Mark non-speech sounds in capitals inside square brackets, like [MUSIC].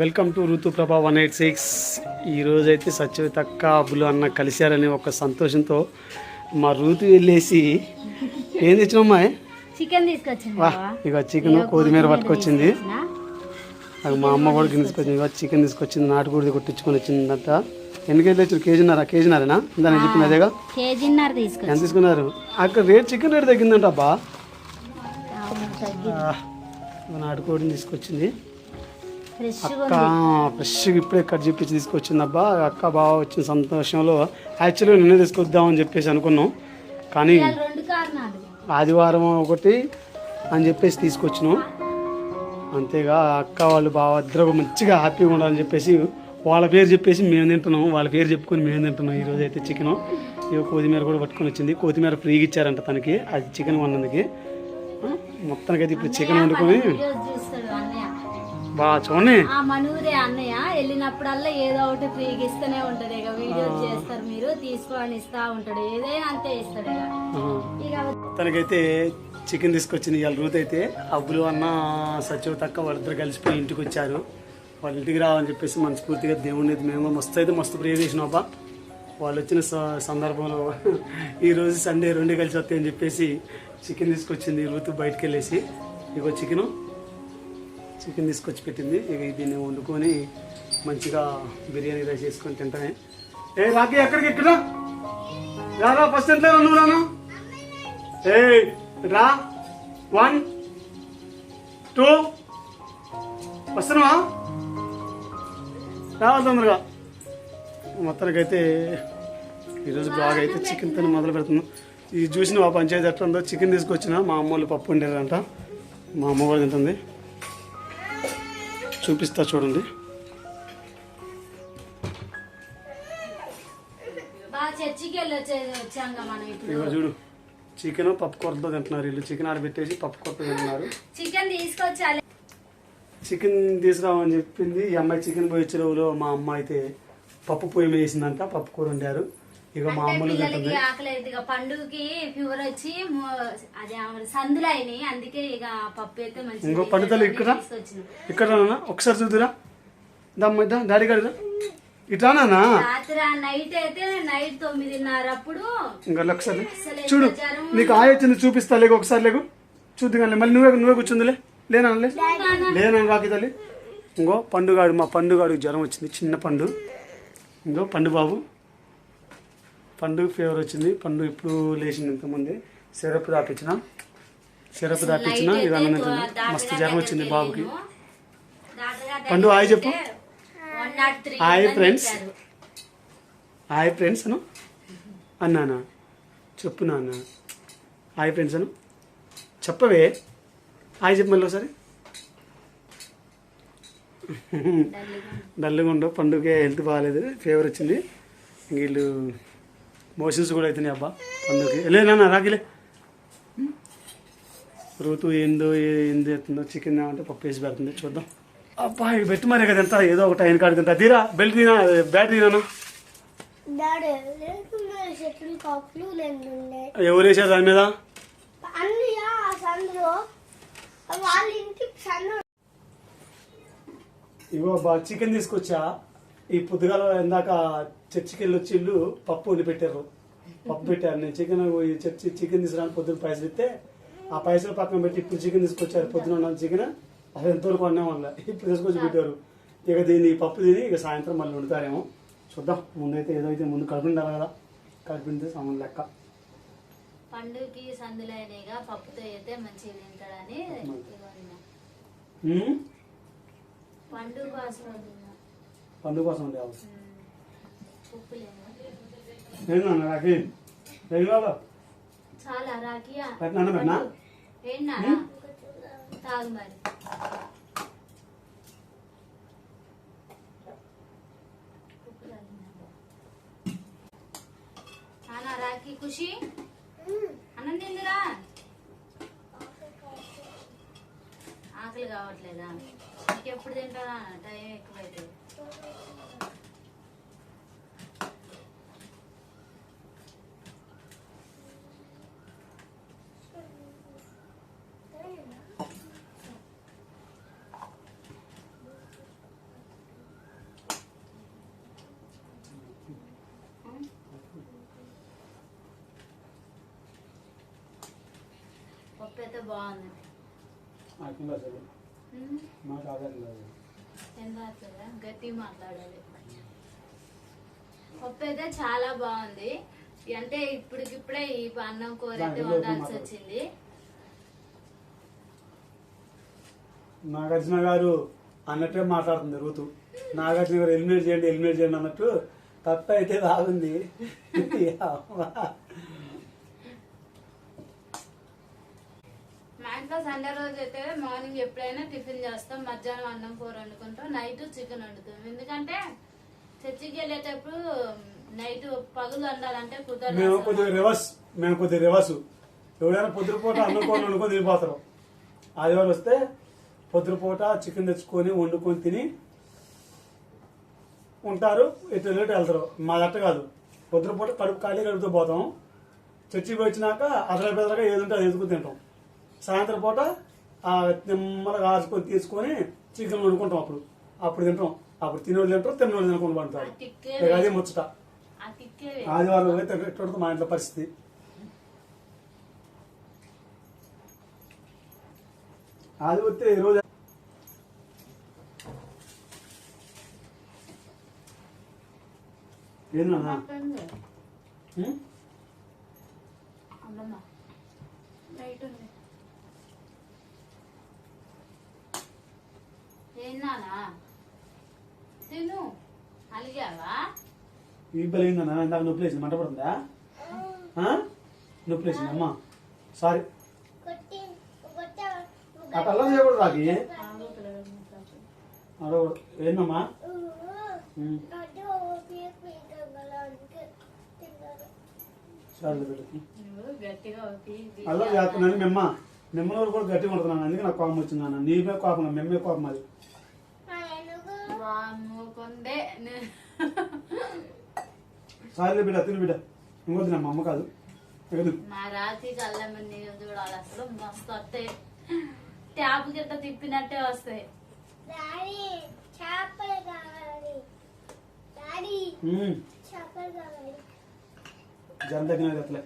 Welcome to ఋతు ప్రభా one eight six. ఈరోజు అయితే సత్యవతి అక్క అబ్బులు అన్న కలిశారని ఒక సంతోషంతో మా ఋతు వెళ్ళేసి ఏం తెచ్చినమ్మా? చికెన్ తీసుకొచ్చింది వా. ఇక చికెన్ కొత్తిమీర పట్టుకొచ్చింది? అది మా అమ్మ కూడా తీసుకొచ్చింది. ఇక చికెన్ తీసుకొచ్చింది నాటుకోడి కొట్టించుకొని వచ్చిందంట. ఎన్ని కేజీలు తెచ్చారు? కేజీన్నారా కేజీన్నారేనా? దాన్ని చెప్పింది అదేగా? ఎంత తీసుకున్నారు? అక్కడ రేట్ చికెన్ రేట్ తగ్గిందంట అబ్బా. నాటుకోడిని తీసుకొచ్చింది. అక్క ఫ్రెష్గా ఇప్పుడే కట్ చేపించి తీసుకొచ్చింది. అబ్బా అక్క బాగా వచ్చిన సంతోషంలో యాక్చువల్గా నిన్నే తీసుకొద్దామని చెప్పేసి అనుకున్నాం. కానీ ఆదివారం ఒకటి అని చెప్పేసి తీసుకొచ్చినాం. అంతేగా అక్క వాళ్ళు బాగా ఇద్దరు మంచిగా హ్యాపీగా ఉండాలని చెప్పేసి వాళ్ళ పేరు చెప్పేసి మేము తింటున్నాం. వాళ్ళ పేరు చెప్పుకొని మేము తింటున్నాం. ఈరోజు అయితే చికెన్. ఇక కొత్తిమీర కూడా పట్టుకొని వచ్చింది. కొత్తిమీర ఫ్రీగా ఇచ్చారంట తనకి. అది చికెన్ కొన్నందుకు. ఆ, మొత్తానికైతే ఇప్పుడు చికెన్ వండుకొని బాగా చూడండి ఆ మనూరే అన్నయ్య వెళ్ళినప్పుడల్లా ఏదో ఒకటి ఫ్రీగా ఇస్తూనే ఉంటాడు ఇక. వీడియోస్ చేస్తారు మీరు తీసుకొని ఇస్తా ఉంటాడు. ఏదైనా అంతే ఇస్తాడు ఇక. తనకైతే చికెన్ తీసుకొచ్చింది ఇవాళ రూత్ అయితే. అబ్బులు అన్న సచివ తక్క వాళ్ళిద్దరు కలిసిపోయి ఇంటికి వచ్చారు వాళ్ళ ఇంటికి రావాలని చెప్పేసి మనస్ఫూర్తిగా దేవుడిని అయితే మేము మస్తు అయితే మస్తు ప్రేర్ చేసినాం అబ్బా. వాళ్ళు వచ్చిన స- సందర్భంలో ఈరోజు సండే రెండు కలిసి వస్తాయని చెప్పేసి చికెన్ తీసుకొచ్చింది రూత్ బయటకు వెళ్ళేసి ఇగో చికెను. చికెన్ తీసుకొచ్చి పెట్టింది. ఇక దీన్ని వండుకొని మంచిగా బిర్యానీ రైస్ చేసుకొని తింటానే. ఏ రాకి ఎక్కడికి ఎక్కడ రారా ఫస్ట్ ఎంత నువ్వు రాను? ఏ రా. వన్ టూ వస్తున్నావా? రావాలి తొందరగా. మొత్తానికైతే ఈరోజు బ్లాగ్ అయితే చికెన్ చికెన్తో మొదలు పెడుతున్నాం. ఇది చూసిన మా పంచాయతీ ఎట్లా ఉందో? చికెన్ తీసుకొచ్చిన మా అమ్మ వాళ్ళు పప్పు వండారంట. మా అమ్మ కూడా తింటుంది. చూపిస్తా చూడండి. ఇగో చూడు. చికెన్ పప్పు కూరతో తింటున్నారు వీళ్ళు. చికెన్ ఆడబెట్టేసి పప్పు కూరతో తింటున్నారు. చికెన్ తీసుకొచ్చాలి. చికెన్ తీసుకురామని చెప్పింది. ఈ అమ్మాయి చికెన్ పోయి చెరువులో మా అమ్మ అయితే పప్పు పొయ్యి వేసిందంట. పప్పు కూర వండారు. ఇక మా అమ్మలు తింటుంది పిల్లలకి ఆకలి అయితే ఇక పండుగకి ఫీవర్ వచ్చి అదే సందులు అయినాయి. అందుకే ఇక పప్పు అయితే మంచిగా ఇంకో పండుతలు ఇక్కడ? ఇక్కడ ఒకసారి చూద్దురా. దమ్మ డాడీ గారు ఇట్లా నానా రాత్రి నైట్ అయితే నైట్ తొమ్మిదిన్నర అప్పుడు ఇంకా ఒకసారి చూడు నీకు ఆయ వచ్చింది చూపిస్తా. లేకు ఒకసారి లేకు. చూద్దు కానీ మళ్ళీ నువ్వే నువ్వే కూర్చుందిలే. లేనా లేనా రాకి తల్లి. ఇంకో పండుగాడు మా పండుగాడు జ్వరం వచ్చింది. చిన్న పండు. ఇంకో పండు బాబు. పండు ఫీవర్ వచ్చింది. పండు ఇప్పుడు లేచింది ఇంతకుముందే. సిరప్ దాపించిన సిరప్ దాపించిన. డాక్టర్ మస్తు జ్వరం వచ్చింది బాబుకి. పండు హాయ్ చెప్పు. Hi friends. హాయ్ ఫ్రెండ్స్ అను. అన్నానా చెప్పు నాన్న. హాయ్ ఫ్రెండ్స్ అను. చెప్పవే. హాయ్ చెప్పు మళ్ళీ ఒకసారి. డల్గా ఉండవు పండుగ హెల్త్ బాగాలేదు. ఫీవర్ వచ్చింది. వీళ్ళు మోషన్స్ కూడా అవుతున్నాయి అబ్బా. పండుగకి లేనా రాకిలే ఋతు ఏందో ఏ- ఏంది ఎత్తుందో చికెన్ అంటే పప్పు వేసి పెడుతుంది. చూద్దాం. అబ్బా ఇక పెట్టి మరే కదా ఎంత? ఏదో ఒక టైం కాడికి ఎంత? తీరా బెల్ట్ తీనా బ్యాటరీ తీనా ఎవరు వేసారు దాని మీద? ఇగో బా చికెన్ తీసుకొచ్చా? ఈ పొద్దుగాల ఇందాక చర్చికి వెళ్ళి వచ్చి ఇల్లు పప్పు వండి పెట్టారు. పప్పు పెట్టారు నేను చికెన్ ఈ చర్చి చికెన్ తీసుకురాని పొద్దున పైసలు ఇస్తే ఆ పైసలు పక్కన పెట్టి ఇప్పుడు చికెన్ తీసుకొచ్చారు. పొద్దున ఉన్న చికెన్ అది ఎంతవరకు అన్నం వల్ల ఇప్పుడు తీసుకొచ్చి పెట్టారు. ఇక దీన్ని పప్పు తిని ఇక సాయంత్రం మళ్ళీ వండుతారేమో. చూద్దాం. ముందైతే ఏదైతే ముందు కలిపి ఉండాలి కదా. కలిపింటే సామాన్ లెక్క. పండుగకి సందులు అయినాయిగా పప్పుతో అయితే మంచిగా తింటాడని ఇదిగో తిన్నా. ఉమ్? పండుగ కోసం. పండుగ కోసం ఉండేవాళ్ళు ఏంటన్నా రాకి ఏం కావాలా చాలా రాకియా పెట్టినా? పెట్టినా ఏంటన్నా తాగు మరి? నాన్న. రాకి ఖుషి? అన్నం తిందిరా? ఆకలి కావట్లేదా? నీకు ఎప్పుడు తింటారా టైం ఎక్కువైతే పప్పు అయితే బాగుంది ఉమ్, నాకు ఆధారం కాదు గట్టిగా మాట్లాడాలి. పప్పు అయితే చాలా బాగుంది. అంటే ఇప్పటికిప్పుడే ఈ అన్నం కూర అయితే వండాల్సి. వచ్చింది. నాగార్జున గారు అన్నట్టే మాట్లాడుతుంది ఋతు నాగార్జున గారు ఎలిమినేట్ చేయండి ఎలిమినేట్ చేయండి అన్నట్టు. తప్ప అయితే బాగుంది [LAUGHS] [LAUGHS] ఇంట్లో సండే రోజు అయితే మార్నింగ్ ఎప్పుడైనా టిఫిన్ చేస్తాం. మధ్యాహ్నం అన్నం కూర వండుకుంటాం. నైట్ చికెన్ వండుతాం. ఎందుకంటే చర్చికి వెళ్ళేటప్పుడు నైట్ పగులు వండాలంటే కుదరదు మేము. కొద్దిగా రివర్స్ మేము కొద్దిగా రివర్స్. ఎవరైనా పొద్దుపూట అన్నం కూర వండుకొని తినిపోతారు. ఆదివారం వస్తే పొద్దుపూట చికెన్ తెచ్చుకొని వండుకొని తిని ఉంటారు. వెళ్ళినట్టు వెళ్తారు. మా అట్ట కాదు. పొద్దుపూట కడుపు ఖాళీ కడుపుతో పోతాం. చర్చికి వచ్చినాక అదల బెదరగా ఏది ఉంటే అది ఎదుగుని తింటాం. సాయంత్రం పూట ఆ నిమ్మలుగా ఆచుకొని తీసుకొని చికెన్ వండుకుంటాం అప్పుడు. అప్పుడు తింటాం. అప్పుడు తినోళ్ళు తింటారు తిన్నోళ్ళు తినకుండా పడతారు అదే ముచ్చట. ఆదివారం అయితే ఎట్టుంటుంది మా ఇంట్లో పరిస్థితి. ఆది వస్తే ఈరోజు ఏందన్నా ఉం? అమ్మమ్మ రైట్ ఉంది ఏనానా తిను. అలిగావా? ఇందాక నొప్పి లేచింది మంట పడుతుందా? నొప్పి లేచింది అమ్మా. సారీ అట్లా చేయకూడదు రాకి అడగకూడదు ఏందమ్మా? అల్లం చేస్తున్నాను మెమ్మ మెమ్మలో కూడా గట్టిగా ఉంటున్నాను అందుకే నాకు కోపం వచ్చింది నీ మీద కోపం మెమ్మే కోపం అది. ఏనుగు వాము కొండే నే- సారీ బిడ్డ తిని బిడ్డ. ఇంకో తినమ్మా అమ్మ కాదు. మా రాతి కళ్ళ నీళ్ళు చూడాలి అసలు. మస్తు వస్తాయి. ట్యాప్ గిట్ట తిప్పినట్టే వస్తాయి. జనం తగ్గినది అట్లే.